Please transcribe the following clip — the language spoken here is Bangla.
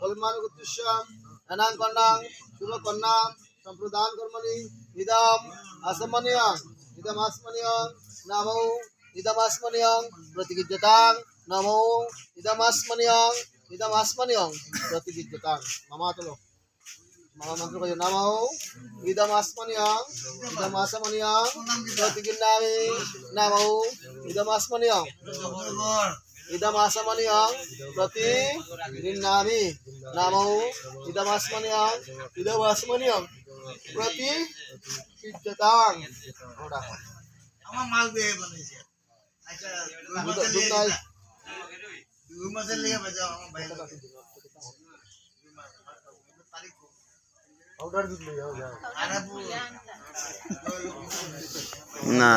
কলমানুগুত্তিস্য এনাং কন্যাং, শুভ কন্যা, সম্প্রদান কর্মণি, ইদম আসমানিয়ং ইদম আসমানিয়ং, নমো ইদম আসমানিয়ং প্রতিগিজ্যতাং নমো ইদম আসমানিয়ং ইদম আসমানিয়ং প্রতিগিজ্যতাং মামাতলো মামা মন্ত্র কয় নমো ইদম আসমানিয়ং ইদম আসমানিয়ং, প্রতিগিন্নামি, নমো ইদম আসমানিয়ং। ইদম আসমানিয়ং প্রতি গৃহ্ণামি নামো ইদম আসমানিয়ং ইদম আসমানিয়ং প্রতি বিদ্যতাং ওটা আমার মাল দিয়ে বানাইছে। আচ্ছা দুই মাসের লিগে নাই দুই মাসের লিগে বাজাও আমার ভাই। অর্ডার দিলে যাও যাও না।